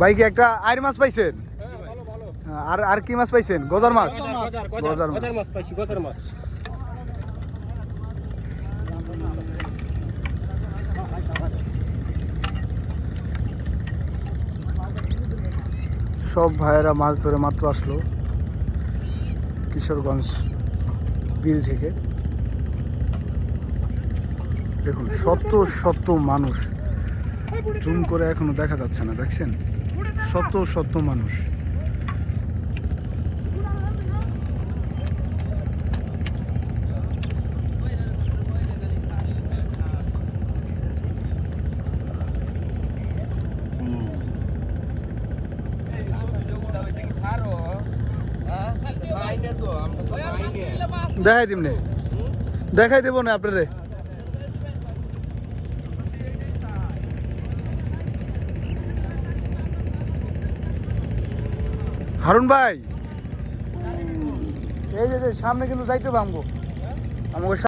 বাইকে একটা আইর মাছ পাইছেন? আর আর কি মাছ পাইছেন? গজার মাছ? গজার গজার গজার মাছ। গজার মাছ পাইছি গজার মাছ। সব ভাইয়েরা মাছ ধরে মাত্র আসলো কিশোরগঞ্জ বিল থেকে। দেখুন শত শত মানুষ। জুম করে এখনও দেখা যাচ্ছে না দেখছেন? শত শত মানুষ। দেখাই দিমনে দেখাই দেবো না আপনারে। হারুন ভাই। এই যে সামনে কিন্তু যাইতে আমগো। আমাকে